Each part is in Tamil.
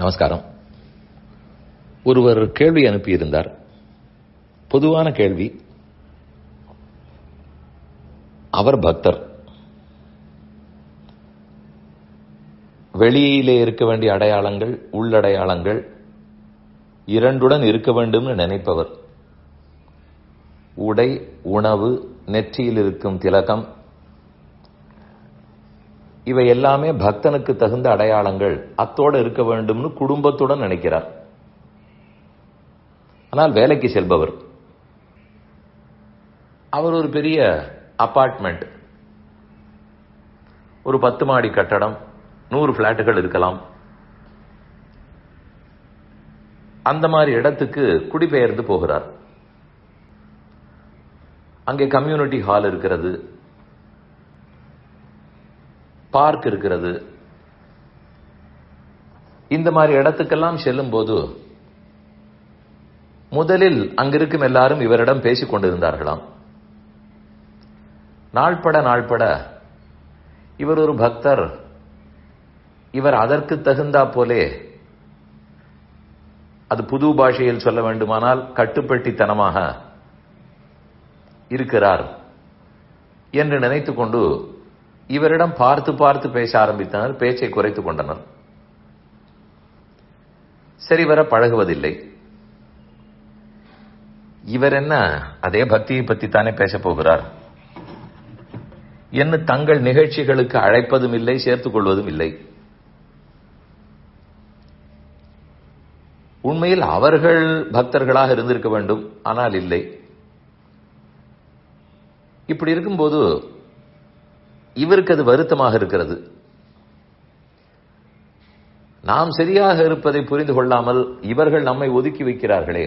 நமஸ்காரம். ஒருவர் கேள்வி அனுப்பியிருந்தார். பொதுவான கேள்வி அவர் பக்தர். வெளியிலே இருக்க வேண்டிய அடையாளங்கள் உள்ளடையாளங்கள் இரண்டுடன் இருக்க வேண்டும் நினைப்பவர். உடை உணவு நெற்றியில் இருக்கும் திலகம் இவை எல்லாமே பக்தனுக்கு தகுந்த அடையாளங்கள். அத்தோடு இருக்க வேண்டும்னு குடும்பத்துடன் நினைக்கிறார். ஆனால் வேலைக்கு செல்பவர். அவர் ஒரு பெரிய அபார்ட்மெண்ட் ஒரு பத்து மாடி கட்டடம் நூறு பிளாட்டுகள் இருக்கலாம். அந்த மாதிரி இடத்துக்கு குடிபெயர்ந்து போகிறார். அங்கே கம்யூனிட்டி ஹால் இருக்கிறது. பார்க் இருக்கிறது. இந்த மாதிரி இடத்துக்கெல்லாம் செல்லும் போது முதலில் அங்கிருக்கும் எல்லாரும் இவரிடம் பேசிக் கொண்டிருந்தார்களாம். நாள்பட நாள்பட இவர் ஒரு பக்தர். இவர் அதற்கு தகுந்தா போலே அது புது பாஷையில் சொல்ல வேண்டுமானால் கட்டுப்பட்டித்தனமாக இருக்கிறார் என்று நினைத்து கொண்டு இவரிடம் பார்த்து பார்த்து பேச ஆரம்பித்தனர் பேச்சை குறைத்துக் கொண்டனர். சரி வர பழகுவதில்லை. இவர் என்ன அதே பக்தியை பற்றி தானே பேச போகிறார்? என்ன தங்கள் நிகழ்ச்சிகளுக்கு அழைப்பதும் இல்லை சேர்த்துக் கொள்வதும் இல்லை. உண்மையில் அவர்கள் பக்தர்களாக இருந்திருக்க வேண்டும் ஆனால் இல்லை. இப்படி இருக்கும்போது இவருக்கு அது வருத்தமாக இருக்கிறது. நாம் சரியாக இருப்பதை புரிந்து கொள்ளாமல் இவர்கள் நம்மை ஒதுக்கி வைக்கிறார்களே.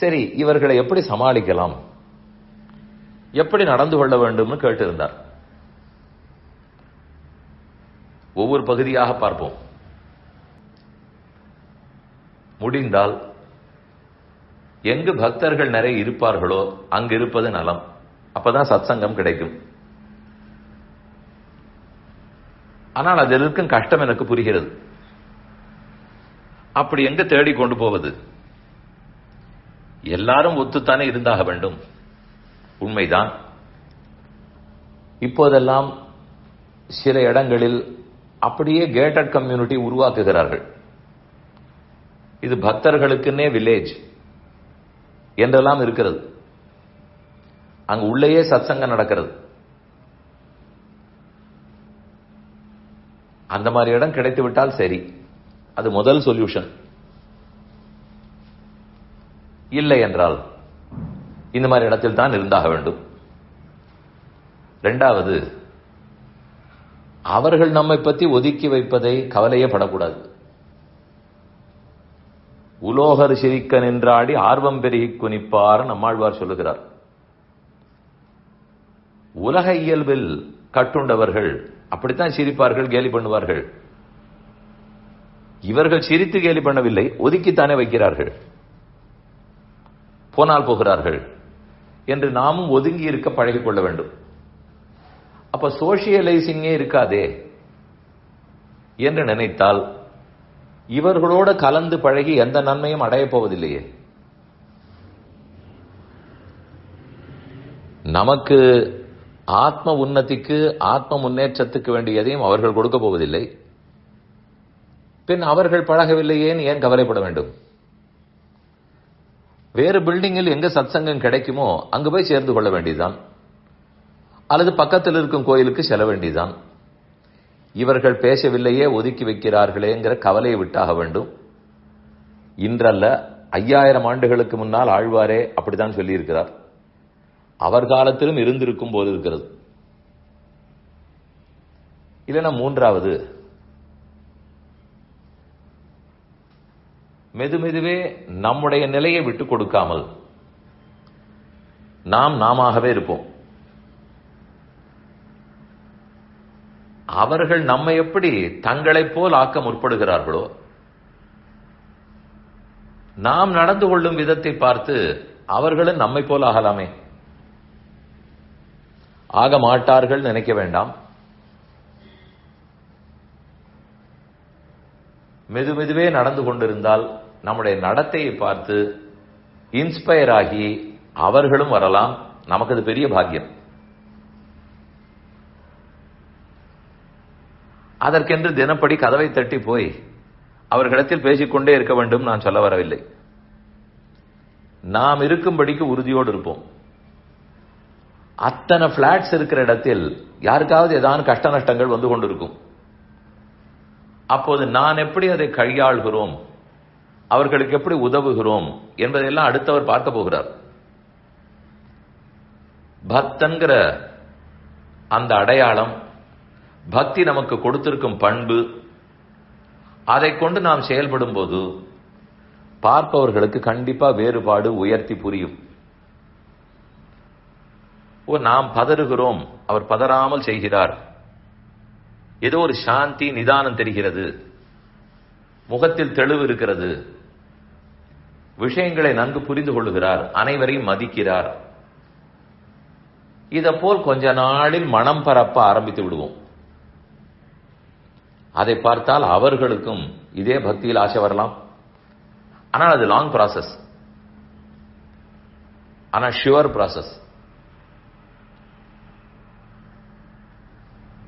சரி இவர்களை எப்படி சமாளிக்கலாம்? எப்படி நடந்து கொள்ள வேண்டும்னு கேட்டிருந்தார். ஒவ்வொரு பகுதியாக பார்ப்போம். முடிந்தால் எங்கு பக்தர்கள் நிறைய இருப்பார்களோ அங்கு இருப்பது நலம். அப்பதான் சத்சங்கம் கிடைக்கும். ஆனால் அதில் இருக்கும் கஷ்டம் எனக்கு புரிகிறது. அப்படி எங்க தேடி கொண்டு போவது? எல்லாரும் ஒத்துத்தானே இருந்தாக வேண்டும். உண்மைதான். இப்போதெல்லாம் சில இடங்களில் அப்படியே கேட்டட் கம்யூனிட்டி உருவாக்குகிறார்கள். இது பக்தர்களுக்குன்னே வில்லேஜ் என்றெல்லாம் இருக்கிறது. அங்கு உள்ளேயே சத்சங்கம் நடக்கிறது. அந்த மாதிரி இடம் கிடைத்து விட்டால் சரி. அது முதல் சொல்யூஷன் இல்லை என்றால் இந்த மாதிரி இடத்தில் தான் இருந்தாக வேண்டும். ரெண்டாவது அவர்கள் நம்மை பற்றி ஒதுக்கி வைப்பதை கவலையே படக்கூடாது. உலோகர் சிரிக்க நின்றாடி ஆர்வம் பெருகி குனிப்பார் நம்மாழ்வார் சொல்லுகிறார். உலக இயல்பில் கட்டுண்டவர்கள் அப்படித்தான் சிரிப்பார்கள் கேலி பண்ணுவார்கள். இவர்கள் சிரித்து கேலி பண்ணவில்லை ஒதுக்கித்தானே வைக்கிறார்கள். போனால் போகிறார்கள் என்று நாமும் ஒதுங்கி இருக்க பழகிக் கொள்ள வேண்டும். அப்ப சோசியலைசிங்கே இருக்காதே என்று நினைத்தால் இவர்களோடு கலந்து பழகி எந்த நன்மையும் அடையப் போவதில்லையே. நமக்கு ஆத்ம உன்னதிக்கு ஆத்ம முன்னேற்றத்துக்கு வேண்டிய எதையும் அவர்கள் கொடுக்க போவதில்லை. பின் அவர்கள் பழகவில்லையேன்னு ஏன் கவலைப்பட வேண்டும்? வேறு பில்டிங்கில் எங்க சத்சங்கம் கிடைக்குமோ அங்கு போய் சேர்ந்து கொள்ள வேண்டியதுதான். அல்லது பக்கத்தில் இருக்கும் கோயிலுக்கு செல்ல வேண்டியதுதான். இவர்கள் பேசவில்லையே ஒதுக்கி வைக்கிறார்களேங்கிற கவலையை விட்டாக வேண்டும். இன்றல்ல ஐயாயிரம் ஆண்டுகளுக்கு முன்னால் ஆழ்வாரே அப்படித்தான் சொல்லியிருக்கிறார். அவர் காலத்திலும் இருந்திருக்கும் போது இருக்கிறது. இல்லைன்னா மூன்றாவது மெதுமெதுவே நம்முடைய நிலையை விட்டு கொடுக்காமல் நாம் நாமவே இருப்போம். அவர்கள் நம்மை எப்படி தங்களைப் போல் ஆக்க முற்படுகிறார்களோ நாம் நடந்து கொள்ளும் விதத்தை பார்த்து அவர்களும் நம்மை போல் ஆகலாமே. ஆக மாட்டார்கள் நினைக்க வேண்டாம். மெது மெதுவே நடந்து கொண்டிருந்தால் நம்முடைய நடத்தையை பார்த்து இன்ஸ்பயர் ஆகி அவர்களும் வரலாம். நமக்கு அது பெரிய பாக்கியம். அதற்கென்று தினப்படி கதவை தட்டி போய் அவர்களிடத்தில் பேசிக்கொண்டே இருக்க வேண்டும் நான் சொல்ல வரவில்லை. நாம் இருக்கும்படிக்கு உறுதியோடு இருப்போம். அத்தனை பிளாட்ஸ் இருக்கிற இடத்தில் யாருக்காவது ஏதாவது கஷ்ட நஷ்டங்கள் வந்து கொண்டிருக்கும். அப்போது நான் எப்படி அதை கையாள்கிறோம்? அவர்களுக்கு எப்படி உதவுகிறோம்? என்பதையெல்லாம் அடுத்தவர் பார்க்க போகிறார். பக்தன்கிற அந்த அடையாளம் பக்தி நமக்கு கொடுத்திருக்கும் பண்பு அதை கொண்டு நாம் செயல்படும் போது பார்ப்பவர்களுக்கு கண்டிப்பா வேறுபாடு உயர்த்தி புரியும். ஓ நாம் பதறுகிறோம். அவர் பதறாமல் செய்கிறார். ஏதோ ஒரு சாந்தி நிதானம் தெரிகிறது. முகத்தில் தெளிவு இருக்கிறது. விஷயங்களை நன்கு புரிந்து கொள்கிறார். அனைவரையும் மதிக்கிறார். இதை போல் கொஞ்ச நாளில் மனம் பரப்ப ஆரம்பித்து விடுவோம். அதை பார்த்தால் அவர்களுக்கும் இதே பக்தியில் ஆசை வரலாம். ஆனால் அது லாங் ப்ராசஸ் ஆனால் ஷுவர் ப்ராசஸ்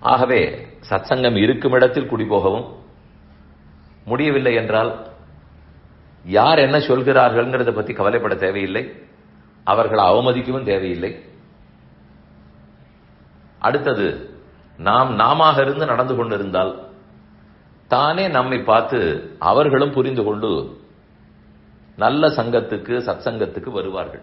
ஆகவே சத்சங்கம் இருக்கும் இடத்தில் குடிபோகவும் முடியவில்லை என்றால் யார் என்ன சொல்கிறார்கள்ங்கிறத பத்தி கவலைப்பட தேவையில்லை. அவர்களை அவமதிக்கவும் தேவையில்லை. அடுத்தது நாம் நாம இருந்து நடந்து கொண்டிருந்தால் தானே நம்மை பார்த்து அவர்களும் புரிந்து கொண்டு நல்ல சங்கத்துக்கு சத்சங்கத்துக்கு வருவார்கள்.